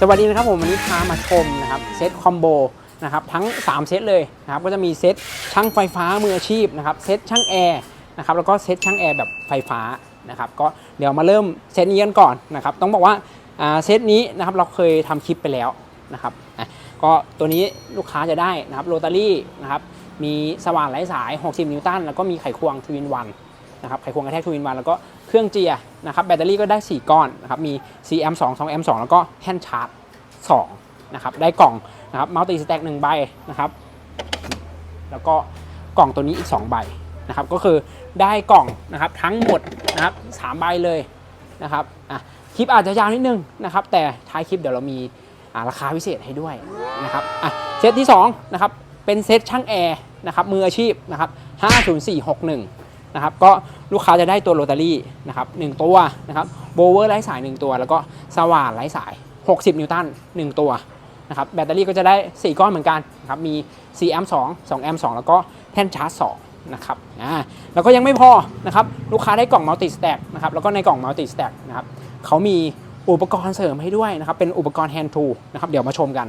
สวัสดีนะครับผมวันนี้พามาชมนะครับเซตคอมโบนะครับทั้ง 3 เซตเลยนะครับก็จะมีเซตช่างไฟฟ้ามืออาชีพนะครับเซตช่างแอร์นะครับแล้วก็เซตช่างแอร์แบบไฟฟ้านะครับก็เดี๋ยวมาเริ่มเซตนี้กันก่อนนะครับต้องบอกว่าเซตนี้นะครับเราเคยทำคลิปไปแล้วนะครับก็ตัวนี้ลูกค้าจะได้นะครับโรตารี่นะครับมีสว่านไร้สาย 60 นิวตันแล้วก็มีไขควงทวินวัน นะครับไขควงกระแทกทวินวันแล้วก็เครื่องเจียนะครับแบตเตอรี่ก็ได้ 4 ก้อนนะครับมี 4 a 2 2 a 2 แล้วก็แท่นชาร์จ2นะครับได้กล่องนะครับมัลติสแต็กหนึ่งใบนะครับแล้วก็กล่องตัวนี้อีก 2 ใบนะครับก็คือได้กล่องนะครับทั้งหมดนะครับสามใบเลยนะครับอะคลิปอาจจะยาวนิดนึงนะครับแต่ท้ายคลิปเดี๋ยวเรามีราคาพิเศษให้ด้วยนะครับอะเซตที่2นะครับเป็นเซตช่างแอร์นะครับมืออาชีพนะครับ50461 นะครับก็ลูกค้าจะได้ตัวโรตารี่นะครับหนึ่งตัวนะครับโบเวอร์ไร้สาย 1 ตัว แล้วก็สว่านไร้สาย 60 นิวตัน1ตัวนะครับแบตเตอรี่ก็จะได้ 4 ก้อนเหมือนกันนะครับมี4แอมป์2 2แอมป์2แล้วก็แท่นชาร์จ2นะครับอ่าแล้วก็ยังไม่พอนะครับลูกค้าได้กล่องมัลติสแต็กนะครับแล้วก็ในกล่องมัลติสแต็กนะครับเขามีอุปกรณ์เสริมให้ด้วยนะครับเป็นอุปกรณ์แฮนด์ทูนะครับเดี๋ยวมาชมกัน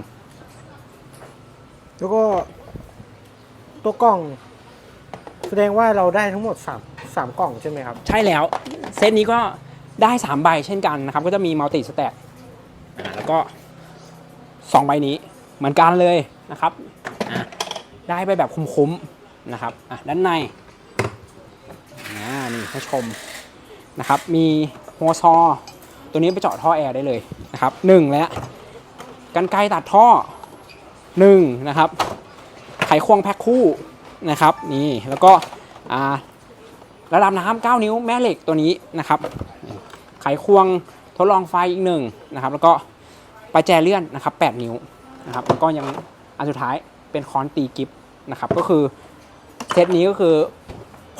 แล้วก็ตัวกล่อง แสดงว่าเราได้ทั้งหมด3 3กล่องใช่ไหมครับ ใช่แล้ว เซตนี้ก็ได้ 3 ใบเช่นกันนะครับ ก็จะมีมัลติสแต็กแล้วก็ 2 ใบนี้เหมือนกันเลยนะครับ ได้ไปแบบคุ้มๆนะครับด้านในนี่ให้ชมนะครับ มีหัวซอ ตัวนี้ไปเจาะท่อแอร์ได้เลยนะครับหนึ่งแล้วกันไกตัดท่อหนึ่งนะครับ ไขควงแพ็คคู่ นะครับนี่แล้วก็ระดับน้ำ9นิ้วแม่เหล็กตัวนี้นะครับไขควงทดลองไฟอีกหนึ่งนะครับแล้วก็ประแจเลื่อนนะครับ 8 นิ้วนะครับแล้วก็ยังอันสุดท้ายเป็นค้อนตีกิฟนะครับก็คือเซตนี้ก็คือ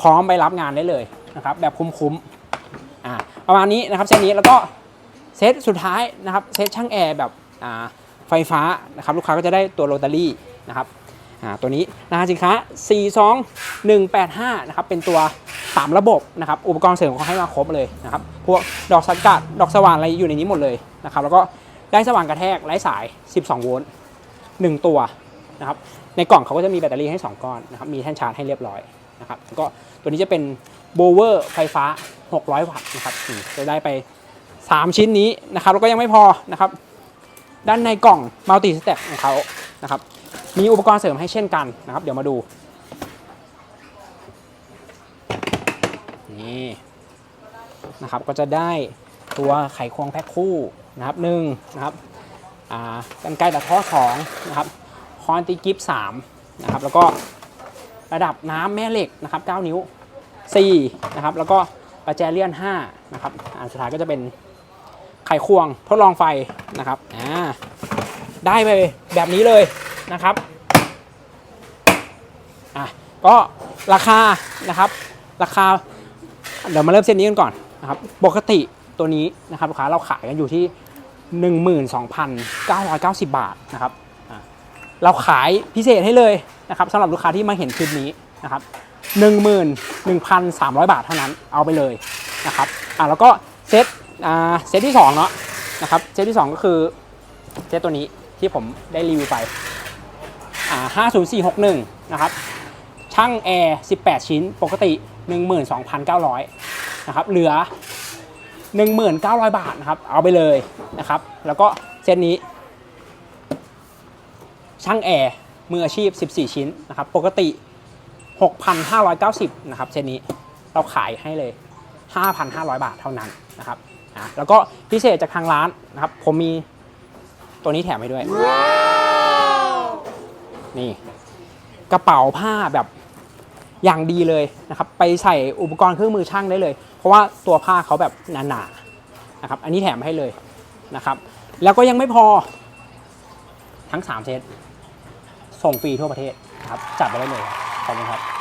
พร้อมไปรับงานได้เลยนะครับแบบคุ้มๆอ่าประมาณนี้นะครับเซตนี้แล้วก็เซตสุดท้ายนะครับเซตช่างแอร์แบบอ่าไฟฟ้านะครับลูกค้าก็จะได้ตัวโรตารี่นะครับ ตัวนี้ราคาสินค้า 42185 นะครับ เป็นตัว 3 ระบบนะครับ อุปกรณ์เสริมเขาให้มาครบเลยนะครับ พวกดอกสกัด ดอกสว่านอะไรอยู่ในนี้หมดเลยนะครับ แล้วก็ได้สว่านกระแทกไร้สาย 12 โวลต์ 1 ตัวนะครับ ในกล่องเขาก็จะมีแบตเตอรี่ให้ 2 ก้อนนะครับ มีแท่นชาร์จให้เรียบร้อยนะครับแล้วก็ตัวนี้จะเป็นโบเวอร์ไฟฟ้า 600 วัตต์นะครับจะได้ไป 3 ชิ้นนี้นะครับ แล้วก็ยังไม่พอนะครับ ด้านในกล่องมัลติสเต็ปของเขานะครับ มีอุปกรณ์เสริมให้เช่นกันนะครับ เดี๋ยวมาดู นี่นะครับก็จะได้ตัวไขควงแพ็คคู่นะครับหนึ่งนะครับกันไกรตัดท่อสองนะครับคอนตีกิฟสามนะครับแล้วก็ระดับน้ำแม่เหล็กนะครับ 9 นิ้ว 4 นะครับ แล้วก็ประแจเลื่อน5นะครับอันสุดท้ายก็จะเป็นไขควงทดลองไฟนะครับอ่าได้ไปแบบนี้เลย นะครับอะก็ราคานะครับ ราคา เดี๋ยวมาเริ่มเส้นนี้กันก่อนนะครับ ปกติตัวนี้นะครับลูกค้าเราขายกันอยู่ที่ 12,990 บาทนะครับอะเราขายพิเศษให้เลยนะครับสำหรับลูกค้าที่มาเห็นคลิปนี้นะครับ11,300 บาทเท่านั้นเอาไปเลยนะครับอะแล้วก็เซตอ่าเซตที่2เนาะนะครับเซตที่ 2 ก็คือเซตตัวนี้ที่ผมได้รีวิวไป 50461 นะครับ ช่างแอร์ 18 ชิ้น ปกติ 12,900 นะครับ เหลือ 1,900 บาทนะครับ เอาไปเลยนะครับ แล้วก็เซตนี้ ช่างแอร์ มืออาชีพ 14 ชิ้นนะครับ ปกติ 6,590 นะครับ เซตนี้ เราขายให้เลย 5,500 บาทเท่านั้นนะครับอะแล้วก็พิเศษจากทางร้านนะครับ ผมมีตัวนี้แถมให้ด้วย นี่ กระเป๋าผ้าแบบอย่างดีเลยนะครับ ไปใส่อุปกรณ์เครื่องมือช่างได้เลย เพราะว่าตัวผ้าเขาแบบหนาๆนะครับ อันนี้แถมให้เลยนะครับ แล้วก็ยังไม่พอทั้ง 3 เซตส่งฟรีทั่วประเทศนะครับจัดไปได้เลยขอบคุณครับ